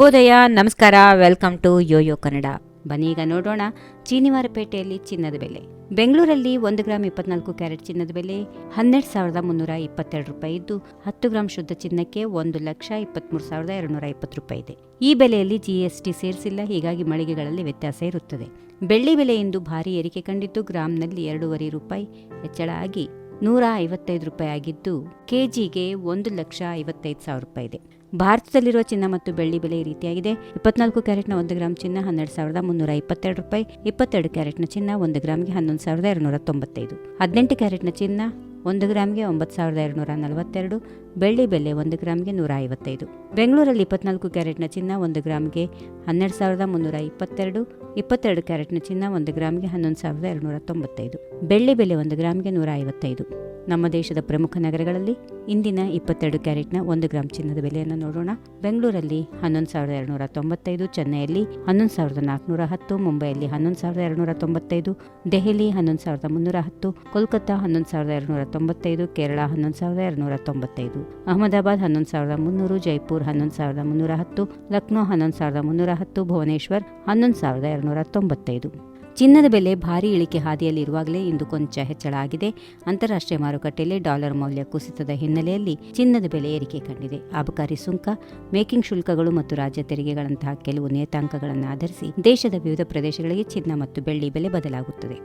ಶುಭೋದಯ ನಮಸ್ಕಾರ welcome to Yoyo Kannada ಬನ್ನಿ ಈಗ ನೋಡೋಣ ಚೀನಿವಾರಪೇಟೆಯಲ್ಲಿ ಚಿನ್ನದ ಬೆಲೆ. ಬೆಂಗಳೂರಲ್ಲಿ ಒಂದು ಗ್ರಾಮ್ ಇಪ್ಪತ್ನಾಲ್ಕು ಕ್ಯಾರೆಟ್ ಚಿನ್ನದ ಬೆಲೆ, ಹನ್ನೆರಡು ಸಾವಿರದ ಮುನ್ನೂರ ಇಪ್ಪತ್ತೆರಡು ರೂಪಾಯಿ ಇದ್ದು, ಹತ್ತು ಗ್ರಾಮ್ ಶುದ್ಧ ಚಿನ್ನಕ್ಕೆ ಒಂದು ಲಕ್ಷ ಇಪ್ಪತ್ಮೂರು ಸಾವಿರದ ಎರಡುನೂರ ಇಪ್ಪತ್ತು ರೂಪಾಯಿ ಇದೆ. ಈ ಬೆಲೆಯಲ್ಲಿ ಜಿಎಸ್ಟಿ ಸೇರಿಸಿಲ್ಲ, ಹೀಗಾಗಿ ಮಳಿಗೆಗಳಲ್ಲಿ ವ್ಯತ್ಯಾಸ ಇರುತ್ತದೆ. ಬೆಳ್ಳಿ ಬೆಲೆ ಇಂದು ಭಾರಿ ಏರಿಕೆ ಕಂಡಿದ್ದು, ಗ್ರಾಂನಲ್ಲಿ ಎರಡೂವರೆ ರೂಪಾಯಿ ಹೆಚ್ಚಳ ಆಗಿ ನೂರ ಐವತ್ತೈದು ರೂಪಾಯಿ ಆಗಿದ್ದು, ಕೆಜಿಗೆ ಒಂದು ಲಕ್ಷ ಐವತ್ತೈದು ಸಾವಿರ ರೂಪಾಯಿ ಇದೆ. ಭಾರತದಲ್ಲಿರುವ ಚಿನ್ನ ಮತ್ತು ಬೆಳ್ಳಿ ಬೆಲೆ ಈ ರೀತಿಯಾಗಿದೆ. ಇಪ್ಪತ್ನಾಲ್ಕು ಕ್ಯಾರೆಟ್ನ ಒಂದು ಗ್ರಾಮ್ ಚಿನ್ನ ಹನ್ನೆರಡು ಸಾವಿರದ ಮುನ್ನೂರ ಇಪ್ಪತ್ತೆರಡು ರೂಪಾಯಿ. ಇಪ್ಪತ್ತೆರಡು ಕ್ಯಾರೆಟ್ನ ಚಿನ್ನ ಒಂದು ಗ್ರಾಮ್ಗೆ ಹನ್ನೊಂದು ಸಾವಿರದ ಎರಡುನೂರ ತೊಂಬತ್ತೈದು. ಹದಿನೆಂಟು ಕ್ಯಾರೆಟ್ನ ಚಿನ್ನ ಒಂದು ಗ್ರಾಮ್ಗೆ ಒಂಬತ್ತು ಸಾವಿರದ ಎರಡುನೂರ ನಲವತ್ತೆರಡು. ಬೆಳ್ಳಿ ಬೆಲೆ ಒಂದು ಗ್ರಾಮ್ಗೆ ನೂರ ಐವತ್ತೈದು. ಬೆಂಗಳೂರಲ್ಲಿ ಇಪ್ಪತ್ನಾಲ್ಕು ಕ್ಯಾರೆಟ್ನ ಚಿನ್ನ ಒಂದು ಗ್ರಾಮ್ಗೆ ಹನ್ನೆರಡು ಸಾವಿರದ ಮುನ್ನೂರ ಇಪ್ಪತ್ತೆರಡು. ಇಪ್ಪತ್ತೆರಡು ಕ್ಯಾರೆಟ್ನ ಚಿನ್ನ ಒಂದು ಗ್ರಾಮ್ಗೆ ಹನ್ನೊಂದು ಸಾವಿರದ ಎರಡುನೂರ ತೊಂಬತ್ತೈದು. ಬೆಳ್ಳಿ ಬೆಲೆ ಒಂದು ಗ್ರಾಮ್ಗೆ ನೂರ ಐವತ್ತೈದು. ನಮ್ಮ ದೇಶದ ಪ್ರಮುಖ ನಗರಗಳಲ್ಲಿ ಇಂದಿನ ಇಪ್ಪತ್ತೆರಡು ಕ್ಯಾರೆಟ್ನ ಒಂದು ಗ್ರಾಮ್ ಚಿನ್ನದ ಬೆಲೆಯನ್ನು ನೋಡೋಣ ಬೆಂಗಳೂರಲ್ಲಿ ಹನ್ನೊಂದು ಸಾವಿರದ ಎರಡುನೂರ ತೊಂಬತ್ತೈದು ಚೆನ್ನೈಯಲ್ಲಿ ಹನ್ನೊಂದು ಸಾವಿರದ ನಾಲ್ಕುನೂರ ಹತ್ತು ಮುಂಬೈಯಲ್ಲಿ ಹನ್ನೊಂದು ಸಾವಿರದ ಎರಡುನೂರ ತೊಂಬತ್ತೈದು ದೆಹಲಿ ಹನ್ನೊಂದು ಸಾವಿರದ ಮುನ್ನೂರ ಹತ್ತು ಕೋಲ್ಕತ್ತಾ ಹನ್ನೊಂದು ಸಾವಿರದ ಎರಡುನೂರ ತೊಂಬತ್ತೈದು ಕೇರಳ ಹನ್ನೊಂದು ಸಾವಿರದ ಎರಡುನೂರ ತೊಂಬತ್ತೈದು ಅಹಮದಾಬಾದ್ ಹನ್ನೊಂದು ಸಾವಿರದ ಮುನ್ನೂರು ಜೈಪುರ್ ಹನ್ನೊಂದು ಸಾವಿರದ ಮುನ್ನೂರ ಹತ್ತು ಲಕ್ನೋ ಹನ್ನೊಂದು ಸಾವಿರದ ಮುನ್ನೂರ ಹತ್ತು ಭುವನೇಶ್ವರ್ ಹನ್ನೊಂದು ಸಾವಿರದ ಎರಡುನೂರ ತೊಂಬತ್ತೈದು ಚಿನ್ನದ ಬೆಲೆ ಭಾರಿ ಇಳಿಕೆ ಹಾದಿಯಲ್ಲಿರುವಾಗಲೇ ಇಂದು ಕೊಂಚ ಹೆಚ್ಚಳ ಆಗಿದೆ. ಅಂತಾರಾಷ್ಟ್ರೀಯ ಮಾರುಕಟ್ಟೆಯಲ್ಲಿ ಡಾಲರ್ ಮೌಲ್ಯ ಕುಸಿತದ ಹಿನ್ನೆಲೆಯಲ್ಲಿ ಚಿನ್ನದ ಬೆಲೆ ಏರಿಕೆ ಕಂಡಿದೆ. ಅಬಕಾರಿ ಸುಂಕ, ಮೇಕಿಂಗ್ ಶುಲ್ಕಗಳು ಮತ್ತು ರಾಜ್ಯ ತೆರಿಗೆಗಳಂತಹ ಕೆಲವು ನಿಯತಾಂಕಗಳನ್ನು ಆಧರಿಸಿ ದೇಶದ ವಿವಿಧ ಪ್ರದೇಶಗಳಿಗೆ ಚಿನ್ನ ಮತ್ತು ಬೆಳ್ಳಿ ಬೆಲೆ ಬದಲಾಗುತ್ತದೆ.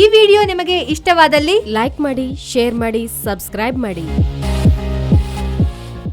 ಈ ವಿಡಿಯೋ ನಿಮಗೆ ಇಷ್ಟವಾದಲ್ಲಿ ಲೈಕ್ ಮಾಡಿ, ಶೇರ್ ಮಾಡಿ, ಸಬ್ಸ್ಕ್ರೈಬ್ ಮಾಡಿ.